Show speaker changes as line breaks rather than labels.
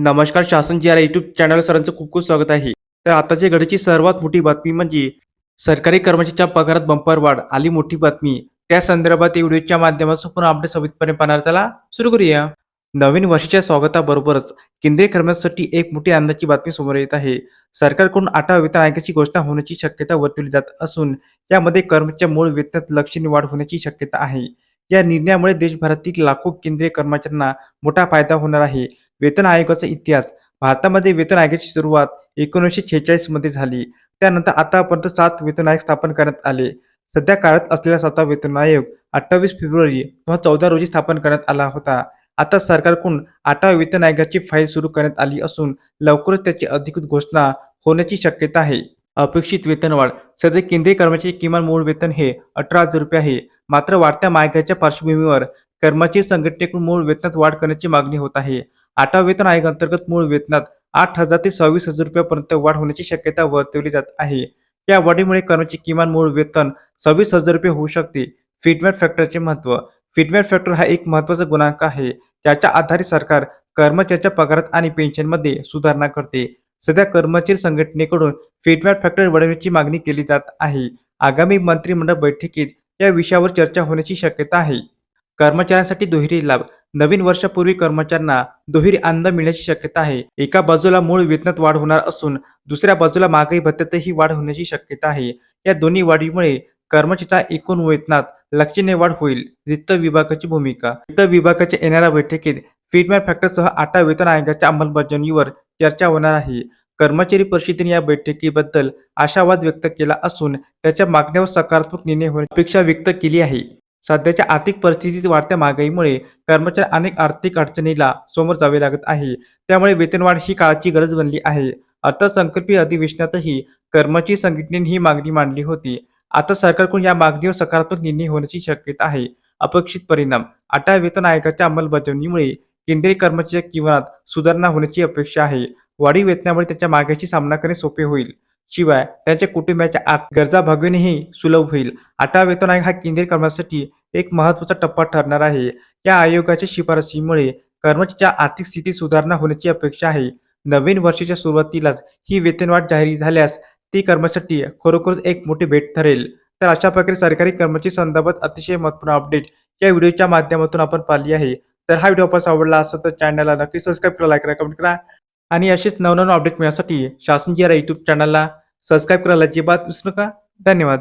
नमस्कार शासन जी our YouTube channel सरांचं खूप खूप स्वागत आहे. तर आताच्या घडीची सर्वात मोठी बातमी म्हणजे सरकारी कर्मचाऱ्यांच्या पगारात बंपर वाढ आली मोठी बातमी. त्या संदर्भात या व्हिडिओच्या माध्यमातून पुन्हा अपडेट सवितपणे पाहणार. चला सुरू करूया. नवीन वर्षाच्या स्वागताबरोबरच केंद्रीय कर्मचाऱ्यांसाठी एक मोठी आनंदाची बातमी समोर येत आहे. सरकारकडून आठवा वेतन आयोगाची घोषणा होण्याची शक्यता वर्तवली जात असून यामध्ये कर्मच्या मूळ वेतनात लक्षणीय वाढ होण्याची शक्यता आहे. या निर्णयामुळे देशभरातील लाखो केंद्रीय कर्मचाऱ्यांना मोठा फायदा होणार आहे. वेतन आयोगाचा इतिहास. भारतामध्ये वेतन आयोगाची सुरुवात एकोणीसशे छेचाळीसमध्ये झाली. त्यानंतर आतापर्यंत सात वेतन आयोग स्थापन करण्यात आले. सध्या काळात असलेला सातवा वेतन आयोग अठ्ठावीस फेब्रुवारी दोन हजार चौदा रोजी स्थापन करण्यात आला होता. आता सरकारकडून आठव्या वेतन आयोगाची फाईल सुरू करण्यात आली असून लवकरच त्याची अधिकृत घोषणा होण्याची शक्यता आहे. अपेक्षित वेतनवाढ सध्या केंद्रीय कर्मचारी किमान मूळ वेतन हे अठरा हजार रुपये आहे. मात्र वाढत्या महागाईच्या पार्श्वभूमीवर कर्मचारी संघटनेकडून मूळ वेतनात वाढ करण्याची मागणी होत आहे. आठवा वेतन आयोगांतर्गत मूळ वेतनात आठ हजार ते सव्वीस हजार रुपयापर्यंत वाढ होण्याची शक्यता वर्तवली जात आहे. या वाढीमुळे कर्मचारी किमान मूळ वेतन सव्वीस हजार रुपये होऊ शकते. फीडबॅक फॅक्टरचे महत्त्व. फीडबॅक फॅक्टर हा एक महत्त्वाचा गुणांक आहे त्याच्या आधारे सरकार कर्मचाऱ्याच्या पगारात आणि पेन्शनमध्ये सुधारणा करते. सध्या कर्मचारी संघटनेकडून फीडबॅक फॅक्टर वाढवण्याची मागणी केली जात आहे. आगामी मंत्रिमंडळ बैठकीत या विषयावर चर्चा होण्याची शक्यता आहे. कर्मचाऱ्यांसाठी दुहेरी लाभ. नवीन वर्षापूर्वी कर्मचाऱ्यांना दुहेरी आनंद मिळण्याची शक्यता आहे. एका बाजूला मूळ वेतनात वाढ होणार असून दुसऱ्या बाजूला महागाई भत्त्यातही वाढ होण्याची शक्यता आहे. या दोन्ही वाढीमुळे कर्मचाऱ्याच्या एकूण वेतनात लक्षणीय वाढ होईल. वित्त विभागाची भूमिका. वित्त विभागाच्या येणाऱ्या बैठकीत फीडमॅन फॅक्टरसह आटा वेतन आयोगाच्या अंमलबजावणीवर चर्चा होणार आहे. कर्मचारी परिषदेने या बैठकीबद्दल आशावाद व्यक्त केला असून त्याच्या मागण्यावर सकारात्मक निर्णय होण्याची अपेक्षा व्यक्त केली आहे. सध्याच्या आर्थिक परिस्थितीत वाढत्या महागाईमुळे कर्मचारी अनेक आर्थिक अडचणीला समोर जावे लागत आहे. त्यामुळे वेतनवाढ ही काळाची गरज बनली आहे. अर्थसंकल्पीय अधिवेशनातही कर्मचारी संघटनेने ही मागणी मांडली होती. आता सरकारकडून या मागणीवर सकारात्मक निर्णय होण्याची शक्यता आहे. अपेक्षित परिणाम. आठव्या वेतन आयोगाच्या अंमलबजावणीमुळे केंद्रीय कर्मचाऱ्यांच्या जीवनात सुधारणा होण्याची अपेक्षा आहे. वाढीव वेतनामुळे त्यांच्या मागाची सामना करणे सोपे होईल. शिवाय त्यांच्या कुटुंबाच्या आत गरजा भागविणेही सुलभ होईल. आठवा वेतन आयोग हा केंद्रीय कर्मचाऱ्यासाठी एक महत्त्वाचा टप्पा ठरणार आहे. या आयोगाच्या शिफारसीमुळे कर्मचाऱ्याच्या आर्थिक स्थितीत सुधारणा होण्याची अपेक्षा आहे. नवीन वर्षाच्या सुरुवातीलाच ही वेतनवाढ जाहीर झाल्यास ती कर्मचाऱ्यासाठी खरोखरच एक मोठी भेट ठरेल. तर अशा प्रकारे सरकारी कर्मचारी संदर्भात अतिशय महत्त्वपूर्ण अपडेट या व्हिडिओच्या माध्यमातून आपण पाहिली आहे. तर हा व्हिडिओ आपण आवडला असेल तर चॅनलला नक्की सबस्क्राईब करा लाईक करा कमेंट करा. आणि असेच नवनवीन अपडेट मिळण्यासाठी शासन जी यूट्यूब चॅनलला सबस्क्राईब करायला अजिबात विसरू नका. धन्यवाद.